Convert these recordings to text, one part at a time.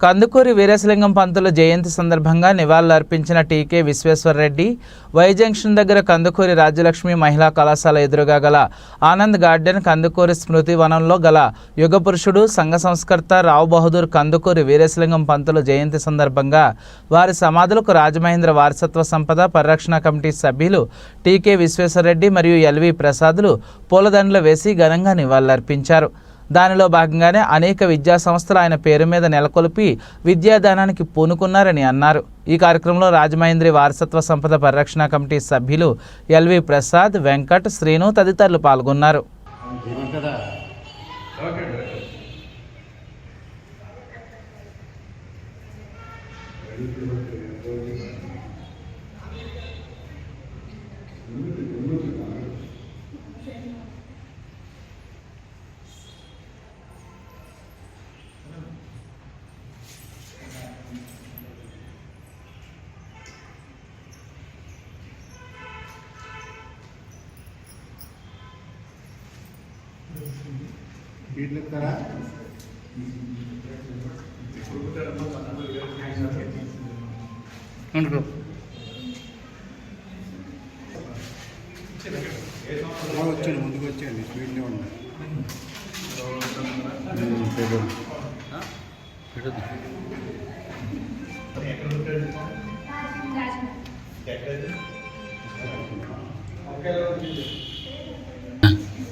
కందుకూరి వీరేశలింగం పంతులు జయంతి సందర్భంగా నివాళులర్పించిన టీకే విశ్వేశ్వరరెడ్డి వై జంక్షన్ దగ్గర కందుకూరి రాజ్యలక్ష్మి మహిళా కళాశాల ఎదురుగా గల ఆనంద్ గార్డెన్ కందుకూరి స్మృతి వనంలో గల యుగ పురుషుడు సంఘ సంస్కర్త రావు బహదూర్ కందుకూరి వీరేశలింగం పంతులు జయంతి సందర్భంగా వారి సమాధులకు రాజమహేంద్ర వారసత్వ సంపద పరిరక్షణ కమిటీ సభ్యులు టీకే విశ్వేశ్వరరెడ్డి మరియు ఎల్వి ప్రసాదులు పూలదండలు వేసి ఘనంగా నివాళులర్పించారు. దానిలో భాగంగానే అనేక విద్యా సంస్థలు ఆయన పేరు మీద నెలకొల్పి విద్యాదానానికి పూనుకున్నారని అన్నారు. ఈ కార్యక్రమంలో రాజమహేంద్రి వారసత్వ సంపద పరిరక్షణ కమిటీ సభ్యులు ఎల్వి ప్రసాద్ వెంకట్ శ్రీను తదితరులు పాల్గొన్నారు. ఏమంటారా వీటికి ఇస్తారా వచ్చాను ముందుకు వచ్చాను స్పీడ్లో ఉన్నా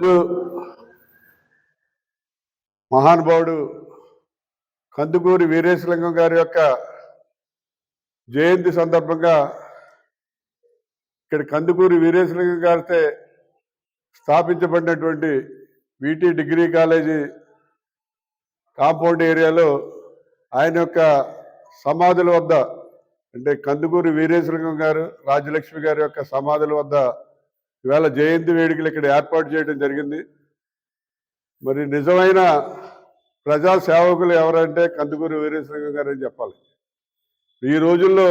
ఇప్పుడు మహానుభావుడు కందుకూరి వీరేశలింగం గారి యొక్క జయంతి సందర్భంగా ఇక్కడ కందుకూరి వీరేశలింగం గారితే స్థాపించబడినటువంటి విటి డిగ్రీ కాలేజీ కాంపౌండ్ ఏరియాలో ఆయన యొక్క సమాధుల వద్ద అంటే కందుకూరి వీరేశలింగం గారు రాజలక్ష్మి గారి యొక్క సమాధుల వద్ద ఇవాళ జయంతి వేడుకలు ఇక్కడ ఏర్పాటు చేయడం జరిగింది. మరి నిజమైన ప్రజా సేవకులు ఎవరంటే కందుకూరి వీరేశలింగం గారు అని చెప్పాలి. ఈ రోజుల్లో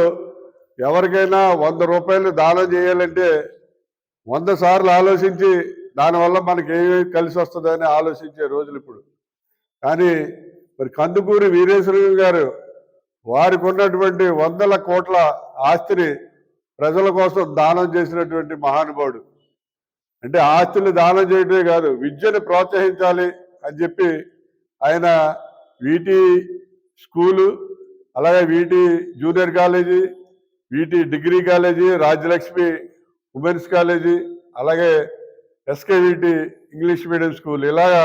ఎవరికైనా వంద రూపాయలు దానం చేయాలంటే వంద సార్లు ఆలోచించి దానివల్ల మనకి ఏమి కలిసి వస్తుందని ఆలోచించే రోజులు ఇప్పుడు. కానీ మరి కందుకూరి వీరేశ్వరం గారు వారికి ఉన్నటువంటి వందల కోట్ల ఆస్తిని ప్రజల కోసం దానం చేసినటువంటి మహానుభావుడు అంటే ఆస్తులు దానం చేయడమే కాదు విద్యను ప్రోత్సహించాలి అని చెప్పి ఆయన వీటి స్కూలు అలాగే VT junior college VT degree college Rajyalakshmi women's college అలాగే ఎస్కేవిటి ఇంగ్లీష్ మీడియం స్కూల్ ఇలాగా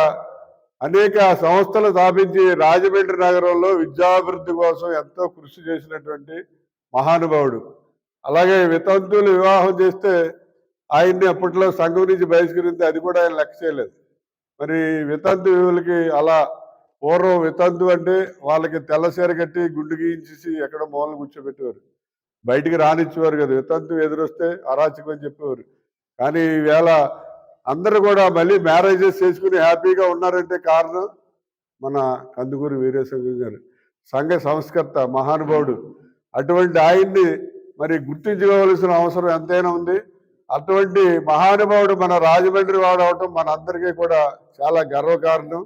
అనేక సంస్థలు స్థాపించి రాజమండ్రి నగరంలో విద్యాభివృద్ధి కోసం ఎంతో కృషి చేసినటువంటి మహానుభావుడు. అలాగే వితంతువులు వివాహం చేస్తే ఆయన్ని అప్పట్లో సంఘం నుంచి బహిష్కరిస్తే అది కూడా ఆయన లెక్క చేయలేదు. మరి వితంతువులకి అలా పూర్వం వితంతు అంటే వాళ్ళకి తెల్లసీర కట్టి గుడ్డు గీయించేసి ఎక్కడ మూలన కూర్చోబెట్టేవారు. బయటికి రానిచ్చేవారు కదా వితంతు ఎదురొస్తే అరాచకం అని చెప్పేవారు. కానీ ఈవేళ అందరూ కూడా మళ్ళీ మ్యారేజెస్ చేసుకుని హ్యాపీగా ఉన్నారంటే కారణం మన కందుకూరి వీరేశంకర్ గారు. సంఘ సంస్కర్త మహానుభావుడు. అటువంటి ఆయన్ని మరి గుర్తించుకోవలసిన అవసరం ఎంతైనా ఉంది. అటువంటి మహానుభావుడు మన రాజమండ్రి వాడు అవటం మన అందరికీ కూడా చాలా గర్వకారణం.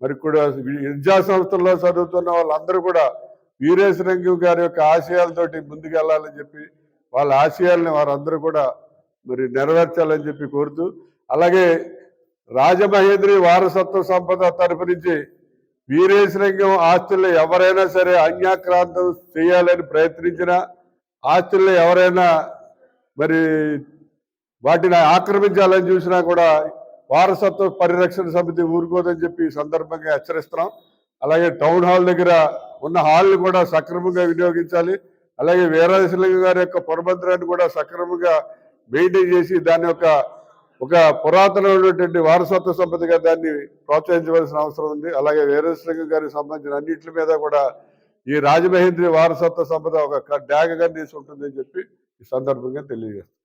మరి కూడా విద్యా సంస్థల్లో చదువుతున్న వాళ్ళందరూ కూడా వీరేశలింగం గారి యొక్క ఆశయాలతోటి ముందుకెళ్ళాలని చెప్పి వాళ్ళ ఆశయాల్ని వారందరూ కూడా మరి నెరవేర్చాలని చెప్పి కోరుతూ అలాగే రాజమహేంద్రి వారసత్వ సంపద తరపు నుంచి వీరేశలింగం ఆస్తుల్లో ఎవరైనా సరే అన్యాక్రాంతం చేయాలని ప్రయత్నించినా ఆస్తుల్లో ఎవరైనా మరి వాటిని ఆక్రమించాలని చూసినా కూడా వారసత్వ పరిరక్షణ సమితి ఊరుకోదని చెప్పి సందర్భంగా హెచ్చరిస్తున్నాం. అలాగే టౌన్ హాల్ దగ్గర ఉన్న హాల్ని కూడా సక్రమంగా వినియోగించాలి. అలాగే వీరేశలింగం గారి యొక్క పురమంత్రాన్ని కూడా సక్రమంగా మెయింటైన్ చేసి దాని యొక్క ఒక పురాతనమైనటువంటి వారసత్వ సంపదగా దాన్ని ప్రోత్సహించవలసిన అవసరం ఉంది. అలాగే వీరేశలింగం గారికి సంబంధించిన అన్నింటి మీద కూడా ఈ రాజమహేంద్రి వారసత్వ సంపద ఒక డ్యాగగా తీసుకుంటుందని చెప్పి ఈ సందర్భంగా తెలియజేస్తాం